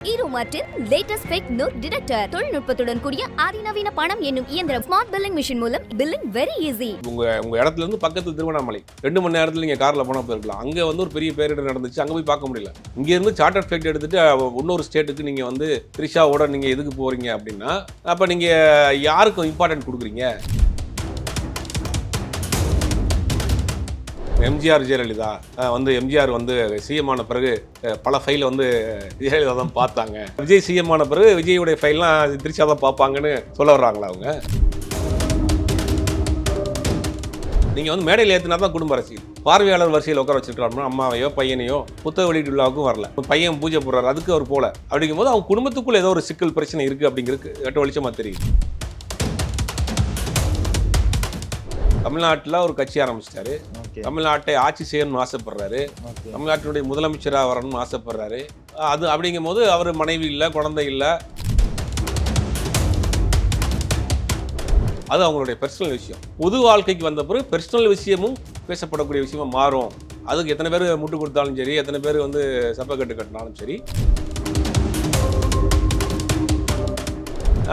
Euro Martin latest fake note detector தொழில்நுட்பத்துடன் கூடிய அதிநவீன பணம் என்னும் இயந்திரம் ஸ்மார்ட் பில்லிங் மிஷின் மூலம் பில்லிங் வெரி ஈஸி உங்க உங்க இடத்துல இருந்து பக்கத்துல திருவண்ணாமலை ரெண்டு மணி நேரத்துல நீங்க கார்ல போனா போயிருக்கலாம். அங்க வந்து ஒரு பெரிய பேரிடர் நடந்துச்சு அங்க போய் பார்க்க முடியல. இங்க இருந்து சார்ட்டர் ஃபிளைட் எடுத்துட்டு இன்னொரு ஸ்டேட்டுக்கு நீங்க வந்து த்ரிஷாவோட நீங்க எதுக்கு போறீங்க அப்படின்னா அப்ப நீங்க யாருக்கும் இம்பார்ட்டன்ட் கொடுக்குறீங்க? எம்ஜிஆர் ஜெயலலிதா வந்து எம்ஜிஆர் வந்து சிஎம் ஆன பிறகு பல ஃபைலை வந்து ஜெயலலிதா தான் பார்த்தாங்க. விஜய் சிஎம் ஆன பிறகு விஜயுடைய ஃபைல்லாம் திருச்சியாக தான் பார்ப்பாங்கன்னு சொல்ல வர்றாங்களா அவங்க? நீங்கள் வந்து மேடையில் ஏற்றினா தான் குடும்ப அரசியல். பார்வையாளர் வரிசையில் உட்கார வச்சிருக்கலாம் அம்மாவையோ பையனையோ புத்தக வெளியீட்டு விழாவுக்கும் வரல பையன் பூஜை போடுறாரு அதுக்கு அவர் போல. அப்படிங்கும்போது அவங்க குடும்பத்துக்குள்ள ஏதோ ஒரு சிக்கல் பிரச்சனை இருக்குது அப்படிங்கிறது எட்ட வெளிச்சமாக தெரியுது. தமிழ்நாட்டில் ஒரு கட்சி ஆரம்பிச்சிட்டாரு. ஓகே. தமிழ்நாட்டை ஆட்சி செய்யணும்னு ஆசைப்படுறாரு. தமிழ்நாட்டினுடைய முதலமைச்சராக வரணும்னு ஆசைப்படுறாரு. அது அப்படிங்கும் போது அவர் மனைவி இல்லை குழந்தை இல்லை. அது அவங்களுடைய பர்சனல் விஷயம். பொது வாழ்க்கைக்கு வந்த பிறகு பர்சனல் விஷயமும் பேசப்படக்கூடிய விஷயமா மாறும். அதுக்கு எத்தனை பேர் முட்டு கொடுத்தாலும் சரி எத்தனை பேர் வந்து சப்பக்கட்டு கட்டினாலும் சரி.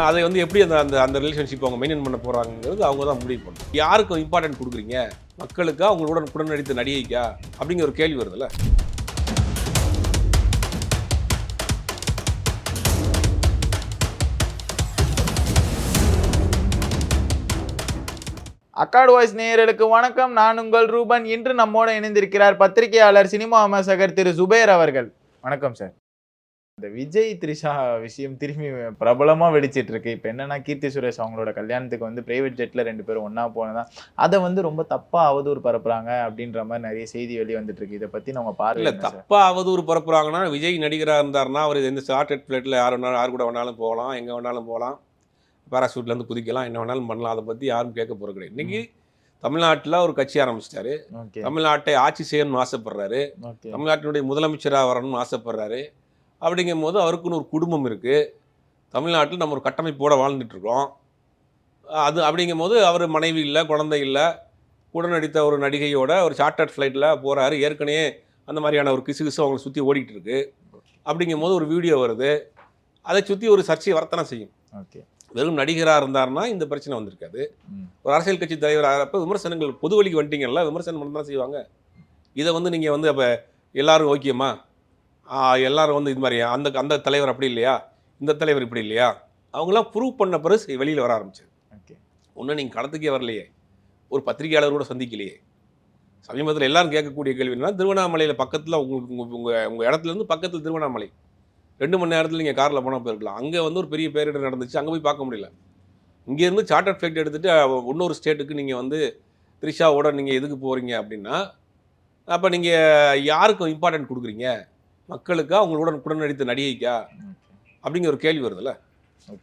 அதை வந்து எப்படி அந்த அந்த அந்த ரிலேஷன்ஷிப் அவங்க மெயின்டைன் பண்ண போகிறாங்கிறது அவங்க தான் முடிவு பண்ணணும். யாருக்கும் இம்பார்ட்டன்ட் கொடுக்குறீங்க? மக்களுக்கா? அவங்களுடன் உடன் நடித்த நடிகைக்கா? அப்படிங்கிற ஒரு கேள்வி வருதுல்ல. அக்காடு வாய்ஸ் நேயர்களுக்கு வணக்கம். நான் உங்கள் ரூபன். இன்று நம்மோட இணைந்திருக்கிறார் பத்திரிகையாளர் சினிமா விமர்சகர் திரு. சுபேர் அவர்கள். வணக்கம் சார். இந்த விஜய் த்ரிஷா விஷயம் திரும்பி பிரபலமா வெடிச்சிட்டு இருக்கு இப்போ என்னன்னா கீர்த்தி சுரேஷ் அவங்களோட கல்யாணத்துக்கு வந்து பிரைவேட் ஜெட்ல ரெண்டு பேரும் ஒண்ணா போனதா அதை வந்து ரொம்ப தப்பா அவதூறு பரப்புறாங்க அப்படின்ற மாதிரி நிறைய செய்தி வெளி வந்துட்டு இருக்கு இதை பத்தி நம்ம இல்ல பார்வையில தப்பா அவதூறு பரப்புறாங்கன்னா விஜய் நடிகராக இருந்தாருன்னா அவர் எந்த சார்ட்டட் ஃப்ளைட்டில் யார் வேணாலும் யார் கூட வேணாலும் போகலாம் எங்கே வேணாலும் போகலாம் பேராசூட்ல இருந்து குதிக்கலாம் என்ன வேணாலும் பண்ணலாம் அதை பற்றி யாரும் கேட்க போகிறது கிடையாது. இன்னைக்கு தமிழ்நாட்டில் ஒரு கட்சி ஆரம்பிச்சிட்டாரு. ஓகே. தமிழ்நாட்டை ஆட்சி செய்யணும்னு ஆசைப்படுறாரு. தமிழ்நாட்டினுடைய முதலமைச்சராக வரணும்னு ஆசைப்படுறாரு. அப்படிங்கும் போது அவருக்குன்னு ஒரு குடும்பம் இருக்குது தமிழ்நாட்டில் நம்ம ஒரு கட்டமைப்போட வாழ்ந்துட்டு இருக்கோம் அது அப்படிங்கும் போது அவர் மனைவி இல்லை குழந்தை இல்லை கூட நடித்த ஒரு நடிகையோட ஒரு சார்ட்டர்ட் ஃப்ளைட்டில் போகிறாரு ஏற்கனவே அந்த மாதிரியான ஒரு கிசு கிசு அவங்களை சுற்றி ஓடிட்டு இருக்கு அப்படிங்கும் போது ஒரு வீடியோ வருது. அதை சுற்றி ஒரு சர்ச்சையை வரத்தனை செய்யும். ஓகே. வெறும் நடிகராக இருந்தாருன்னா இந்த பிரச்சனை வந்திருக்காது. ஒரு அரசியல் கட்சி தலைவர் ஆகிறப்ப விமர்சனங்கள் பொது வழிக்கு வந்துட்டீங்கல்ல விமர்சனம் தான் செய்வாங்க. இதை வந்து நீங்கள் வந்து அப்போ எல்லாரும் ஓகேம்மா? ஆ, எல்லாரும் வந்து இது மாதிரி அந்த அந்த தலைவர் அப்படி இல்லையா? இந்த தலைவர் இப்படி இல்லையா? அவங்களாம் ப்ரூவ் பண்ண பிறகு வெளியில் வர ஆரம்பிச்சது. ஓகே. ஒன்றும் நீங்கள் களத்துக்கே வரலையே. ஒரு பத்திரிகையாளர் கூட சந்திக்கலையே. சமீபத்தில் எல்லாரும் கேட்கக்கூடிய கேள்வி என்னன்னா திருவண்ணாமலையில் பக்கத்தில் உங்களுக்கு உங்கள் உங்கள் உங்கள் இடத்துல இருந்து பக்கத்தில் திருவண்ணாமலை. ரெண்டு மணி நேரத்தில் நீங்கள் காரில் போனால் போயிருக்கலாம். அங்கே வந்து ஒரு பெரிய பேரிடர் நடந்துச்சு அங்கே போய் பார்க்க முடியல. இங்கேருந்து சார்ட்டர் ஃப்ளைட் எடுத்துகிட்டு இன்னொரு ஸ்டேட்டுக்கு நீங்கள் வந்து த்ரிஷாவோட நீங்கள் எதுக்கு போகிறீங்க அப்படின்னா அப்போ நீங்கள் யாருக்கும் இம்பார்ட்டன்ட் கொடுக்குறீங்க? மக்களுக்கா அவங்களுடன் உடன் நடித்த நடிகைக்கா? அப்படிங்கிற ஒரு கேள்வி வருதுல்ல?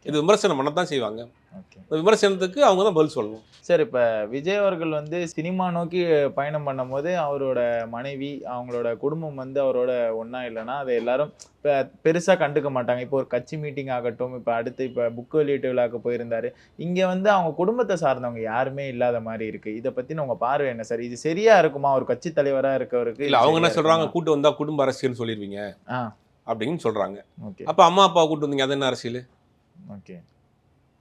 இது விமர்சனம் பண்ணத்தான் செய்வாங்க. ஓகே இந்த விமர்சனத்துக்கு அவங்க தான் பதில் சொல்லணும். சார் இப்போ விஜய் அவர்கள் வந்து சினிமா நோக்கி பயணம் பண்ணும்போது அவரோட மனைவி அவங்களோட குடும்பம் வந்து அவரோட ஒன்றா இல்லைன்னா அதை எல்லாரும் இப்போ பெருசாக கண்டுக்க மாட்டாங்க. இப்போ ஒரு கட்சி மீட்டிங் ஆகட்டும் இப்போ அடுத்து இப்போ புக் வெளியீட்டு விழாக்கு போயிருந்தாரு. இங்கே வந்து அவங்க குடும்பத்தை சார்ந்தவங்க யாருமே இல்லாத மாதிரி இருக்கு. இதை பற்றி உங்கள் பார்வை என்ன சார் இது சரியா இருக்குமா? ஒரு கட்சி தலைவராக இருக்கவருக்கு இல்லை அவங்க என்ன சொல்கிறாங்க? கூட்டு வந்தால் குடும்ப அரசியல்னு சொல்லிடுவீங்க ஆ. அப்படின்னு சொல்கிறாங்க ஓகே அப்போ அம்மா அப்பா கூட்டு வந்தீங்க அது என்ன அரசியல்? ஓகே.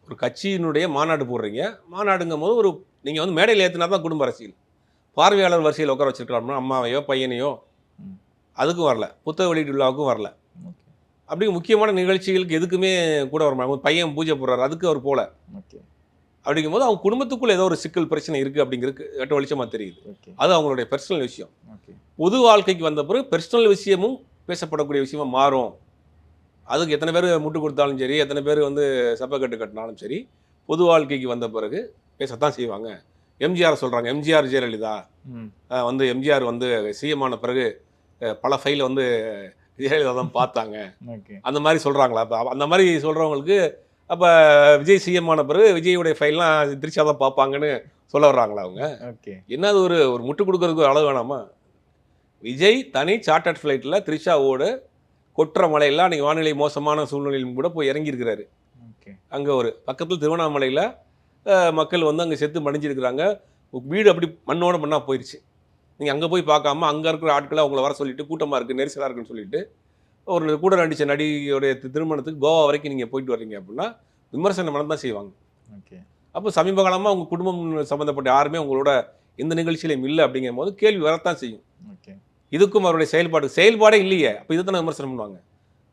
ஒரு கட்சியினுடைய மாநாடு போடுறீங்க. மாநாடுங்கும் போது ஒரு நீங்கள் வந்து மேடையில் ஏற்றினா தான் குடும்ப அரசியல். பார்வையாளர் வரிசையில் உட்கார வச்சிருக்கலாம். அம்மாவையோ பையனையோ. அதுக்கும் வரல. புத்தக வெளியீட்டு விழாவுக்கும் வரல. அப்படி முக்கியமான நிகழ்ச்சிகளுக்கு எதுக்குமே கூட வர பையன் பூஜை போடுறாரு. அதுக்கு அவர் போல. ஓகே. அப்படிங்கும்போது அவங்க குடும்பத்துக்குள்ள ஏதோ ஒரு சிக்கல் பிரச்சனை இருக்குது அப்படிங்கிறது எட்ட வெளிச்சமாக தெரியுது. அது அவங்களுடைய பர்சனல் விஷயம். பொது வாழ்க்கைக்கு வந்த பிறகு பர்சனல் விஷயமும் பேசப்படக்கூடிய விஷயமா மாறும். அதுக்கு எத்தனை பேர் முட்டு கொடுத்தாலும் சரி எத்தனை பேர் வந்து சப்பக்கட்டு கட்டினாலும் சரி பொது வாழ்க்கைக்கு வந்த பிறகு பேசத்தான் செய்வாங்க. எம்ஜிஆர் சொல்கிறாங்க எம்ஜிஆர் ஜெயலலிதா. வந்து எம்ஜிஆர் வந்து சிஎம் ஆன பிறகு பல ஃபைலை வந்து ஜெயலலிதா தான் பார்த்தாங்க. அந்த மாதிரி சொல்கிறாங்களா அப்போ அந்த மாதிரி சொல்கிறவங்களுக்கு அப்போ விஜய் சிஎம் ஆன பிறகு விஜயுடைய ஃபைல்லாம் திருச்சா தான் பார்ப்பாங்கன்னு சொல்ல வர்றாங்களா அவங்க? ஓகே. என்ன அது ஒரு ஒரு முட்டு கொடுக்கறதுக்கு ஒரு அளவு வேணாமா? விஜய் தனி சார்ட்டர்ட் ஃப்ளைட்டில் த்ரிஷாவோடு கொற்ற மலையில் அன்றைக்கி வானிலை மோசமான சூழ்நிலையிலும் கூட போய் இறங்கியிருக்கிறாரு. ஓகே. அங்கே ஒரு பக்கத்தில் திருவண்ணாமலையில் மக்கள் வந்து அங்கே செத்து மடிஞ்சிருக்கிறாங்க. வீடு அப்படி மண்ணோட மண்ணாக போயிடுச்சு நீங்கள் அங்கே போய் பார்க்காம அங்கே இருக்கிற ஆட்களை அவங்கள வர சொல்லிட்டு கூட்டமாக இருக்குது நெரிசலாக இருக்குன்னு சொல்லிட்டு ஒரு கூட நடிச்ச நடிகையுடைய திருமணத்துக்கு கோவா வரைக்கும் நீங்கள் போயிட்டு வர்றீங்க அப்படின்னா விமர்சனம் பண்ண தான் செய்வாங்க. ஓகே. அப்போ சமீப காலமாக உங்கள் குடும்பம் சம்மந்தப்பட்ட யாருமே உங்களோட எந்த நிகழ்ச்சியிலையும் இல்லை அப்படிங்கும் போது கேள்வி வரத்தான் செய்யும். ஓகே. இதுக்கும் அவருடைய செயல்பாடு செயல்பாடே இல்லையே. அப்போ இதை தானே விமர்சனம் பண்ணுவாங்க.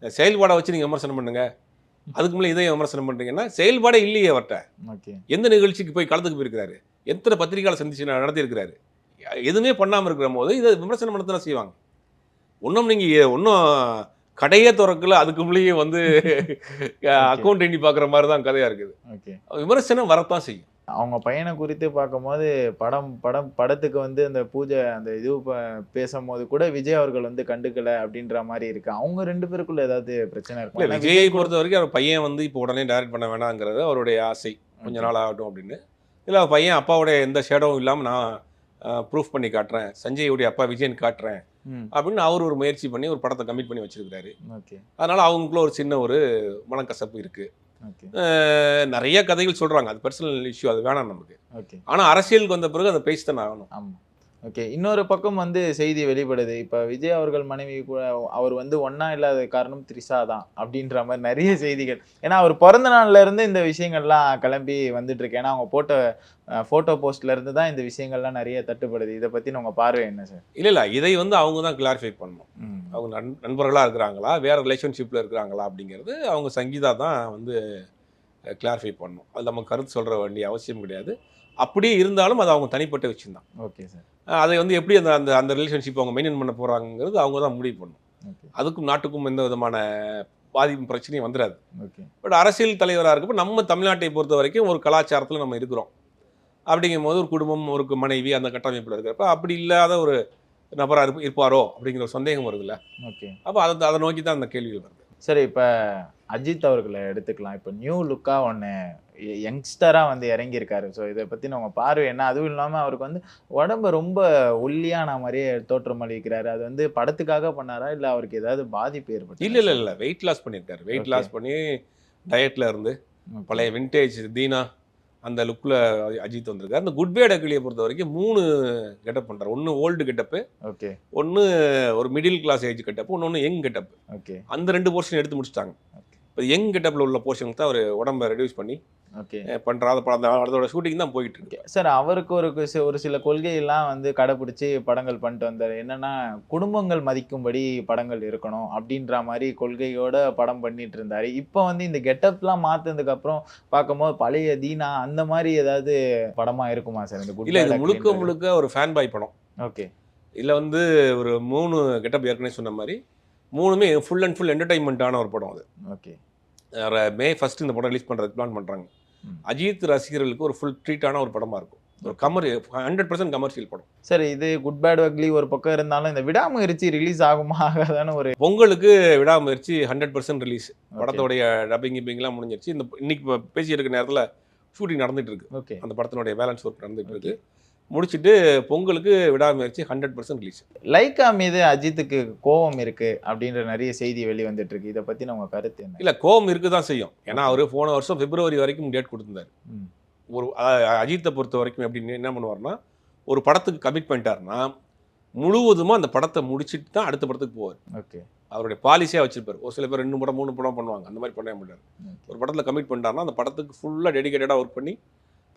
செயல்பாடை வச்சு நீங்கள் விமர்சனம் பண்ணுங்க. அதுக்கு மேலே இதை விமர்சனம் பண்ணுறீங்கன்னா செயல்பாடே இல்லையே அவர்கிட்ட. எந்த நிகழ்ச்சிக்கு போய் களத்துக்கு போயிருக்கிறாரு? எத்தனை பத்திரிகையாளர் சந்திச்சு நடத்தியிருக்கிறாரு? எதுவுமே பண்ணாமல் இருக்கிற போது இதை விமர்சனம் பண்ண தானே செய்வாங்க. ஒன்றும் நீங்கள் ஒன்றும் கடையே திறக்கல அதுக்கு முன்னாடியே வந்து அக்கௌண்ட் எண்ணி பார்க்குற மாதிரி தான் கதையாக இருக்குது. ஓகே. விமர்சனம் வரத்தான் செய்யும். அவங்க பையனை குறித்து பார்க்கும்போது படம் படம் படத்துக்கு வந்து அந்த பூஜை அந்த இது பேசும்போது கூட விஜய் அவர்கள் வந்து கண்டுக்கல அப்படின்ற மாதிரி இருக்கு. அவங்க ரெண்டு பேருக்குள்ள ஏதாவது பிரச்சனை இருக்கும்? விஜயை பொறுத்த வரைக்கும் அவர் பையன் வந்து இப்போ உடனே டைரக்ட் பண்ண வேணாங்கிறது அவருடைய ஆசை. கொஞ்ச நாள் ஆகட்டும் அப்படின்னு. இல்லை அவர் பையன் அப்பாவுடைய எந்த ஷேடோவும் இல்லாமல் நான் ப்ரூஃப் பண்ணி காட்டுறேன். சஞ்சயோடைய அப்பா விஜயன் காட்டுறேன். அப்படின்னு அவர் ஒரு முயற்சி பண்ணி ஒரு படத்தை கமிட் பண்ணி வச்சிருக்காரு ஓகே. அதனால அவங்களுக்குள்ள ஒரு சின்ன ஒரு மனக்கசப்பு இருக்கு. நிறைய கதைகள் சொல்றாங்க. அது பர்சனல் இஷ்யூ அது வேணாம் நமக்கு. ஓகே. ஆனா அரசியலுக்கு வந்த பிறகு அதை பேசி தானே ஆகணும். ஆமா. ஓகே இன்னொரு பக்கம் வந்து செய்தி வெளிப்படுது. இப்ப விஜய் அவர்கள் மனைவி கூட அவர் வந்து ஒண்ணா இல்லாத காரணம் த்ரிஷா தான் அப்படின்ற மாதிரி நிறைய செய்திகள். ஏன்னா அவர் பிறந்த நாள்ல இருந்து இந்த விஷயங்கள்லாம் கிளம்பி வந்துட்டு இருக்கு. ஏன்னா அவங்க போட்ட போட்டோ போஸ்ட்ல இருந்து தான் இந்த விஷயங்கள்லாம் நிறைய தட்டுப்படுது. இதை பத்தி உங்க பார்வை என்ன சார் இல்ல இல்ல. இதை வந்து அவங்க தான் கிளாரிஃபை பண்ணணும். அவங்க நண் நண்பர்களாக இருக்கிறாங்களா? வேற ரிலேஷன்ஷிப்பில் இருக்கிறாங்களா அப்படிங்கிறது அவங்க சங்கீதா தான் வந்து கிளாரிஃபை பண்ணணும். அது நம்ம கருத்து சொல்ற வேண்டிய அவசியம் கிடையாது. அப்படியே இருந்தாலும் அது அவங்க தனிப்பட்ட விஷயம் தான் ஓகே சார் அதை வந்து எப்படி அந்த அந்த அந்த ரிலேஷன்ஷிப் அவங்க மெயின்டைன் பண்ண போறாங்கிறது அவங்க தான் முடிவு பண்ணணும். அதுக்கும் நாட்டுக்கும் எந்த விதமான பாதிப்பும் பிரச்சனையும் வந்துடாது ஓகே பட் அரசியல் தலைவராக இருக்கப்ப நம்ம தமிழ்நாட்டை பொறுத்த வரைக்கும் ஒரு கலாச்சாரத்தில் நம்ம இருக்கிறோம். அப்படிங்கும் போது ஒரு குடும்பம் ஒரு மனைவி அந்த கட்டமைப்பில் இருக்கிறப்ப அப்படி இல்லாத ஒரு நபராக இருப்ப இருப்பாரோ அப்படிங்கிற ஒரு சந்தேகம் வருதுல்ல. ஓகே அப்போ அதை அதை நோக்கி தான் அந்த கேள்விகள் வருது. சரி இப்போ அஜித் அவர்களை எடுத்துக்கலாம். இப்போ நியூ லுக்காக ஒன்று யங்ஸ்டராக வந்து இறங்கியிருக்காரு. ஸோ இதை பற்றி நம்ம பார்வை என்ன? அதுவும் இல்லாமல் அவருக்கு வந்து உடம்பு ரொம்ப ஒல்லியான மாதிரியே தோற்றம் அளிக்கிறாரு. அது வந்து படத்துக்காக பண்ணாரா? இல்லை அவருக்கு ஏதாவது பாதிப்பு ஏற்பட்டு இல்லை இல்லை இல்லை. வெயிட் லாஸ் பண்ணியிருக்காரு. வெயிட். லாஸ் பண்ணி டயட்டில் இருந்து பழைய விண்டேஜ் தீனா அந்த லுக்கில் அஜித் வந்திருக்காரு. அந்த குட் பேட் அகிலியை பொறுத்த வரைக்கும் மூணு கெட்டப் பண்ணுறாரு ஒன்று ஓல்டு கெட்டப்பு ஓகே ஒன்று ஒரு மிடில் கிளாஸ் ஏஜ் கெட்டப்பு ஒன்று ஒன்று யங் கெட்டப் ஓகே அந்த ரெண்டு போர்ஷன் எடுத்து முடிச்சிட்டாங்க. இப்போ யங் கெட்டப்பில் உள்ள போர்ஷனுக்கு தான் அவர் உடம்பை ரெடியூஸ் பண்ணி ஓகே. பண்ணுற அந்த படம் அதோட ஷூட்டிங் தான் போயிட்டு இருக்கு. சார் அவருக்கு ஒரு ஒரு சில கொள்கையெல்லாம் வந்து கடைப்பிடிச்சி படங்கள் பண்ணிட்டு வந்தார். என்னன்னா குடும்பங்கள் மதிக்கும்படி படங்கள் இருக்கணும் அப்படின்ற மாதிரி கொள்கையோட படம் பண்ணிட்டு இருந்தாரு. இப்போ வந்து இந்த கெட்டப்லாம் மாத்தினதுக்கு அப்புறம் பார்க்கும்போது பழைய தீனா அந்த மாதிரி ஏதாவது படமா இருக்குமா சார்? இந்த இல்லை இது முழுக்க முழுக்க ஒரு ஃபேன் பாய் படம். ஓகே. இதில் வந்து ஒரு மூணு கெட்டப் ஏற்கனவே சொன்ன மாதிரி மூணுமே ஃபுல் அண்ட் ஃபுல் என்டர்டைன்மெண்ட்டான ஒரு படம் அது. ஓகே. மே ஃபர்ஸ்ட் இந்த படம் ரிலீஸ் பண்ணுறதுக்கு பிளான் பண்ணுறாங்க. அஜித் ரசிகர்களுக்கு ஒரு ஃபுல் ட்ரீட்டான ஒரு படமாக இருக்கும். ஒரு கமர் ஹண்ட்ரட் பர்சன்ட் கமர்ஷியல் படம். சார் இது குட் பேட் வக்லி ஒரு பக்கம் இருந்தாலும் இந்த விடாமுயற்சி ரிலீஸ் ஆகுமா ஆகாதான ஒரு பொங்கலுக்கு விடாமுயற்சி ஹண்ட்ரட் பர்சன்ட் ரிலீஸ். படத்தோடைய டப்பிங் கிப்பிங்லாம் முடிஞ்சிருச்சு. இந்த இன்னைக்கு இப்போ பேசி இருக்க நேரத்தில் ஷூட்டிங் நடந்துட்டு இருக்கு. ஓகே அந்த படத்தினுடைய பேலன்ஸ் ஒர்க் நடந்துட்டு இருக்கு. முடிச்சுட்டு பொங்கலுக்கு Vidaamuyarchi hundred percent release Lyca மீது அஜித்துக்கு கோபம் இருக்கு அப்படின்ற நிறைய செய்தி வெளிவந்துட்டு இருக்கு இதை பத்தி நம்ம கருத்து என்ன? இல்லை கோவம் இருக்க தான் செய்யும். ஏன்னா அவர் போன வருஷம் பிப்ரவரி வரைக்கும் டேட் கொடுத்திருந்தாரு. ஒரு அஜித்தை பொறுத்த வரைக்கும் எப்படி என்ன பண்ணுவார்னா ஒரு படத்துக்கு கமிட் பண்ணிட்டாருன்னா முழுவதுமா அந்த படத்தை முடிச்சிட்டு தான் அடுத்த படத்துக்கு போவார். ஓகே. அவருடைய பாலிசியாக வச்சிருப்பார். ஒரு சில பேர் ரெண்டு படம் மூணு படம் பண்ணுவாங்க. அந்த மாதிரி பண்ண மாட்டார் ஒரு படத்தில் கமிட் பண்ணிட்டாருன்னா அந்த படத்துக்கு ஃபுல்லாக டெடிகேட்டடாக ஒர்க் பண்ணி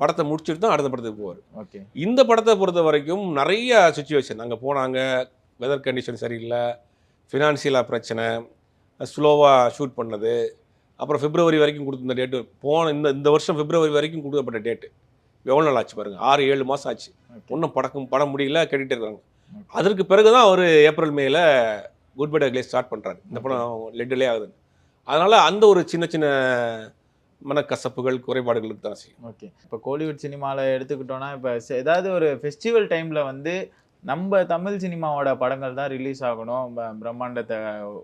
படத்தை முடிச்சுட்டு தான் அடுத்த படத்துக்கு போவார். ஓகே. இந்த படத்தை பொறுத்த வரைக்கும் நிறைய சுச்சுவேஷன் அங்கே போனாங்க வெதர் கண்டிஷன் சரியில்லை ஃபினான்சியலாக பிரச்சனை ஸ்லோவாக ஷூட் பண்ணது. அப்புறம் பிப்ரவரி வரைக்கும் கொடுத்திருந்த டேட்டு போன இந்த இந்த வருஷம் பிப்ரவரி வரைக்கும் கொடுக்கப்பட்ட டேட்டு எவ்வளோ நாள் ஆச்சு பாருங்க? ஆறு ஏழு மாதம் ஆச்சு. ஒன்றும் படக்கும் படம் முடியல கேட்டுகிட்டே இருக்காங்க. அதற்கு பிறகு தான் அவர் ஏப்ரல் மேல குட் பை டக்லே ஸ்டார்ட் பண்ணுறாரு இந்த படம் லெட்டிலே ஆகுது அதனால் அந்த ஒரு சின்ன சின்ன மனக்கசப்புகள் குறைபாடுகளுக்கு தான் செய்யும். ஓகே. இப்போ கோலிவுட் சினிமாவில் எடுத்துக்கிட்டோம்னா இப்போ ஏதாவது ஒரு ஃபெஸ்டிவல் டைமில் வந்து நம்ம தமிழ் சினிமாவோட படங்கள் தான் ரிலீஸ் ஆகணும் பிரம்மாண்டத்தை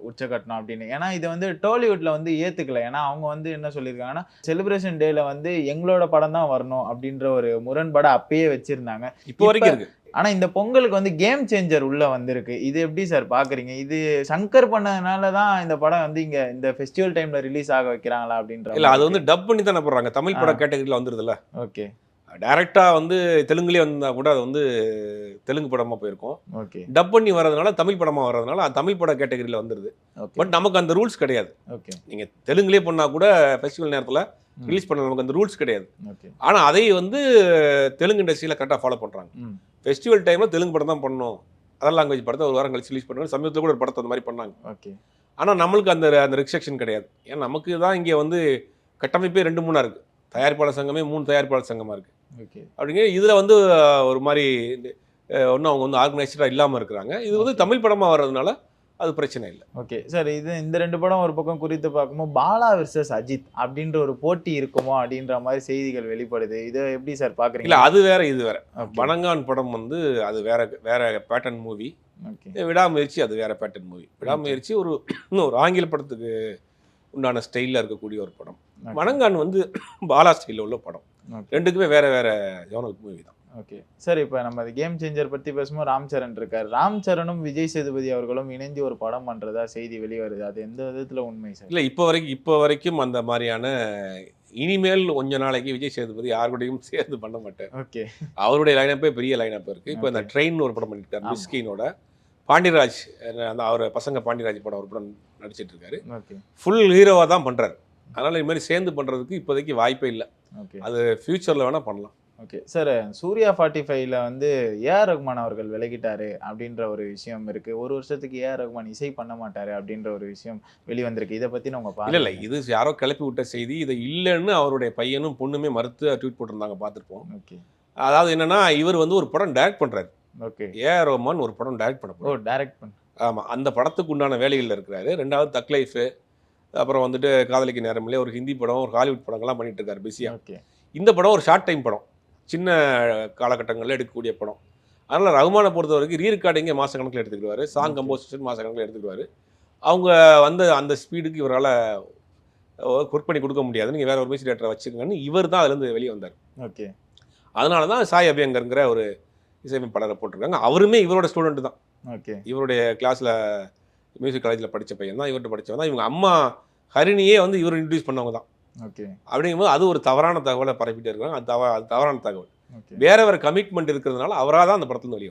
உச்சக்கட்டணும் அப்படின்னு. ஏன்னா இது வந்து டோலிவுட்ல வந்து ஏத்துக்கல. ஏன்னா அவங்க வந்து என்ன சொல்லியிருக்காங்கன்னா செலிப்ரேஷன் டேல வந்து எங்களோட படம் தான் வரணும் அப்படின்ற ஒரு முரண்பாடை அப்பயே வச்சிருந்தாங்க. இப்போ வரைக்கும் இருக்கு ஆனா இந்த பொங்கலுக்கு வந்து கேம் சேஞ்சர் உள்ள வந்திருக்கு. இது எப்படி சார் பாக்குறீங்க? இது சங்கர் பண்ணதுனால தான் இந்த படம் வந்து இங்க இந்த ஃபெஸ்டிவல் டைம்ல ரிலீஸ் ஆக வைக்கிறாங்களா அப்படின்ற இல்ல அது வந்து டப் பண்ணி தானே போடுறாங்க. தமிழ் பட ஆ. கேட்டகரியில் வந்துருதுல்ல. ஓகே டைரெக்டாக வந்து தெலுங்குலேயே வந்தால் கூட அது வந்து தெலுங்கு படமாக போயிருக்கும். ஓகே. டப் பண்ணி வர்றதுனால தமிழ் படமாக வர்றதுனால அது தமிழ் பட கேட்டகரியில் வந்துடுது பட் நமக்கு அந்த ரூல்ஸ் கிடையாது. ஓகே. நீங்கள் தெலுங்குலேயே பண்ணால் கூட ஃபெஸ்டிவல் நேரத்தில் ரிலீஸ் பண்ண நமக்கு அந்த ரூல்ஸ் கிடையாது. ஓகே. ஆனால் அதை வந்து தெலுங்கு இண்டஸ்ட்ரியில் கரெக்டாக ஃபாலோ பண்ணுறாங்க ஃபெஸ்டிவல் டைமில் தெலுங்கு படம் தான் பண்ணணும் அதர் லாங்குவேஜ் படத்தை ஒரு வாரம் கழிச்சு ரிலீஸ் பண்ணுவாங்க சமீபத்தில் கூட ஒரு படத்தை அந்த மாதிரி பண்ணாங்க. ஓகே. ஆனால் நம்மளுக்கு அந்த அந்த ரெஸ்ட்ரிக்ஷன் கிடையாது. ஏன்னா நமக்கு தான் இங்கே வந்து கட்டமைப்பே ரெண்டு மூணாக இருக்குது தயாரிப்பாளர் சங்கமே மூணு தயாரிப்பாளர் சங்கமாக இருக்குது அப்படிங்க. இதில் வந்து ஒரு மாதிரி ஒன்றும் அவங்க வந்து ஆர்கனைஸ்டாக இல்லாமல் இருக்கிறாங்க. இது வந்து தமிழ் படமாக வர்றதுனால அது பிரச்சனை இல்லை. ஓகே சார் இது இந்த ரெண்டு படம் ஒரு பக்கம் குறித்து பார்க்கும்போது பாலா விர்சஸ் அஜித் அப்படின்ற ஒரு போட்டி இருக்குமோ அப்படின்ற மாதிரி செய்திகள் வெளிப்படுது. இதை எப்படி சார் இல்லை பாக்குறீங்க அது வேற இது வேற. ஓகே பனங்கான் படம் வந்து அது வேற வேற பேட்டர்ன் மூவி ஓகே விடாமுயற்சி அது வேற பேட்டர்ன் மூவி விடாமுயற்சி ஒரு இன்னும் ஒரு ஆங்கில படத்துக்கு உண்டான ஸ்டைலில் இருக்கக்கூடிய ஒரு படம். வனங்கான் வந்து பாலா ஸ்டைலில் உள்ள படம். ஓகே ரெண்டுக்குமே வேற வேற ஜோனல் மூவி தான் ஓகே சார் இப்போ நம்ம கேம் சேஞ்சர் பத்தி பேசும்போது ராம் சரண் இருக்கார். ராம் சரணும் விஜய் சேதுபதி அவர்களும் இணைஞ்சு ஒரு படம் பண்றதா செய்தி வெளிவருது. அது எந்த விதத்துல உண்மை சார் இல்லை இப்போ வரைக்கும் இப்போ வரைக்கும் அந்த மாதிரியான இனிமேல் கொஞ்ச நாளைக்கு விஜய் சேதுபதி யார் கூடயும் சேர்ந்து பண்ண மாட்டார். ஓகே அவருடைய லைனப்பே பெரிய லைனப் இருக்கு. இப்போ இந்த. ட்ரெயின் ஒரு படம் பண்ணியிருக்காரு. மிஸ்கினோட. பாண்டியராஜ் அந்த அவர் பசங்க பாண்டியராஜ் படம் ஒரு படம் நடிச்சிட்டு இருக்காரு. ஓகே ஃபுல் ஹீரோவாக தான் பண்றாரு. அதனால இது மாதிரி சேர்ந்து பண்றதுக்கு இப்போதைக்கு வாய்ப்பே இல்லை. அது ஃபியூச்சர்ல வேணா பண்ணலாம். ஓகே. சார் சூர்யா ஃபார்ட்டி ஃபைவ்ல வந்து ஏஆர் ரஹ்மான் அவர்கள் விலகிட்டாரு அப்படின்ற ஒரு விஷயம் இருக்கு. ஒரு வருஷத்துக்கு ஏஆர் ரஹ்மான் இசை பண்ண மாட்டாரு அப்படின்ற ஒரு விஷயம் வெளிவந்திருக்கு. இதை பத்தி உங்க இல்ல இது யாரோ கிளப்பி விட்ட செய்தி. இது இல்லைன்னு அவருடைய பையனும் பொண்ணுமே மறுத்து ட்வீட் போட்டிருந்தாங்க பார்த்துருப்போம். ஓகே. அதாவது என்னன்னா இவர் வந்து ஒரு படம் டைரக்ட் பண்றாரு. ஓகே. ஏஆர் ரோமான் ஒரு படம் டைரக்ட் பண்ண ஓ போறாரு டைரக்ட் பண்ண. ஆமா. அந்த படத்துக்கு உண்டான வேலைகளில் இருக்கிறாரு. ரெண்டாவது தக் லைஃப் அப்புறம் வந்துட்டு காதலிக்கு நேரமில்லே ஒரு ஹிந்தி படம் ஒரு ஹாலிவுட் படங்கள்லாம் பண்ணிட்டு இருக்காரு பிஸியா ஓகே. இந்த படம் ஒரு ஷார்ட் டைம் படம். சின்ன காலகட்டங்களில் எடுக்கக்கூடிய படம். அதனால் ரகுமானை பொறுத்த வரைக்கும் ரீ ரெக்கார்டிங்கே மாத கணக்கில் எடுத்துக்கிடுவார். சாங். கம்போசிஷன் மாத கணக்கில் எடுத்துக்கிடுவார். அவங்க வந்து அந்த ஸ்பீடுக்கு இவரால் ஒர்க் பண்ணி கொடுக்க முடியாது. நீங்கள் வேற ஒரு மியூசிக் டேரக்டரை வச்சுக்கோங்கன்னு இவர் தான் அதுலேருந்து வெளியே வந்தார். ஓகே. அதனால தான் சாய் அபியங்கருங்கிற ஒரு இசையமைப்பாளரை போட்டிருக்காங்க. அவருமே இவரோட ஸ்டூடெண்ட் தான். ஓகே. இவருடைய கிளாஸில் மியூசிக் காலேஜில் படித்த பையன் தான் இவர்கிட்ட படித்தவன் தான் இவங்க அம்மா ஹரிணியே வந்து இவர் இன்ட்ரடியூஸ் பண்ணவங்க தான் ஓகே அப்படிங்கும்போது அது ஒரு தவறான தகவலை பரப்பிட்டு இருக்காங்க. அது தவ அது தவறான தகவல். வேற வேற கமிட்மெண்ட் இருக்கிறதுனால அவராக தான் அந்த படத்துல வெளியே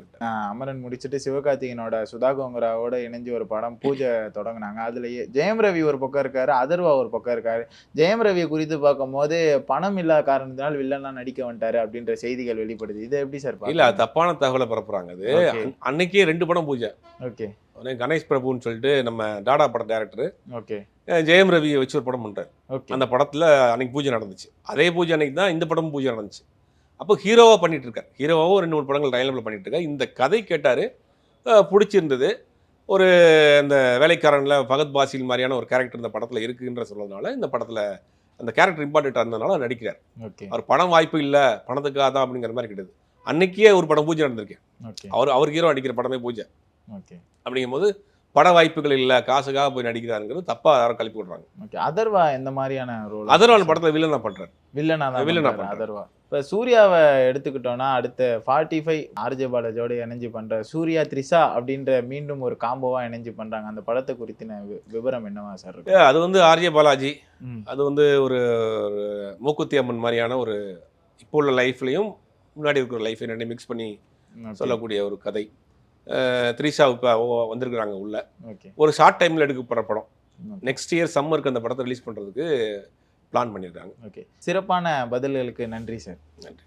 அமரன் முடிச்சுட்டு சிவகார்த்திகேயனோட சுதா கோங்கராவோட இணைஞ்சு ஒரு படம் பூஜை தொடங்குனாங்க. அதுலயே ஜெயம் ரவி ஒரு பக்கம் இருக்காரு அதர்வா ஒரு பக்கம் இருக்காரு. ஜெயம் ரவியை குறித்து பார்க்கும்போது பணம் இல்லாத காரணத்தினால் வில்லனா நடிக்க வந்துட்டாரு அப்படின்ற செய்திகள் வெளிப்படுது. இதை எப்படி சார் இல்ல தப்பான தகவலை பரப்புறாங்க அது. அன்னைக்கே ரெண்டு படம் பூஜை. ஓகே ஒண்ணு கணேஷ் பிரபுன்னு சொல்லிட்டு நம்ம டாடா பட டேரக்டர் ஓகே. ஜெயம் ரவியை வச்சு ஒரு படம் ஓகே. அந்த படத்துல அன்னைக்கு பூஜை நடந்துச்சு. அதே பூஜை அன்னைக்கு தான் இந்த படமும் பூஜை நடந்துச்சு. அப்போ ஹீரோவா பண்ணிட்டு இருக்காரு. ஹீரோவாவும் ரெண்டு மூணு படங்கள் டைலபிள் பண்ணிட்டு இருக்காரு. இந்த கதை கேட்டாரு பிடிச்சிருந்தது. ஒரு இந்த வேலைக்காரன்ல பகத் பாசில் மாதிரியான ஒரு கேரக்டர் இந்த படத்துல இருக்குன்ற சொல்றதுனால இந்த படத்துல அந்த கேரக்டர் இம்பார்ட்டண்ட்டாக இருந்ததுனால நடிக்கிறார். ஓகே. அவர் படம் வாய்ப்பு இல்லை பணத்துக்காக தான் அப்படிங்கிற மாதிரி கிடையாது. அன்னைக்கே ஒரு படம் பூஜை நடந்திருக்கேன் அவர் அவர் ஹீரோ நடிக்கிற படமே பூஜை. ஓகே அப்படிங்கும்போது பட வாய்ப்புகள் இல்லை காசுக்காக போய் நடிக்கிறாருங்கிறது தப்பா யாரும் கழிப்பு விடுறாங்க. ஓகே அதர்வா எந்த மாதிரியான ரோல் அதர்வால் படத்துல வில்லனா பண்றாரு. வில்லனா தான் வில்லனா. அதர்வா. இப்போ சூர்யாவை எடுத்துக்கிட்டோம்னா அடுத்த ஃபார்ட்டி ஃபைவ் ஆர்ஜே பாலாஜோட இணைஞ்சு பண்ற சூர்யா த்ரிஷா அப்படின்ற மீண்டும் ஒரு காம்போவா இணைஞ்சு பண்றாங்க. அந்த படத்தை குறித்தின விவரம் என்னவா சார் ஏ, இருக்கும் அது வந்து ஆர்ஜே பாலாஜி. அது வந்து ஒரு மூக்குத்தி அம்மன் மாதிரியான ஒரு இப்போ உள்ள லைஃப்லையும் முன்னாடி இருக்கிற லைஃப் ரெண்டையும் மிக்ஸ் பண்ணி சொல்லக்கூடிய ஒரு கதை. த்ரிஷா இப்போ வந்திருக்கிறாங்க உள்ள. ஒரு ஷார்ட் டைமில் எடுக்கப்படுற படம். okay, நெக்ஸ்ட் இயர் சம்மருக்கு அந்த படத்தை ரிலீஸ் பண்ணுறதுக்கு பிளான் பண்ணியிருக்காங்க okay. சிறப்பான பதில்களுக்கு நன்றி சார் நன்றி.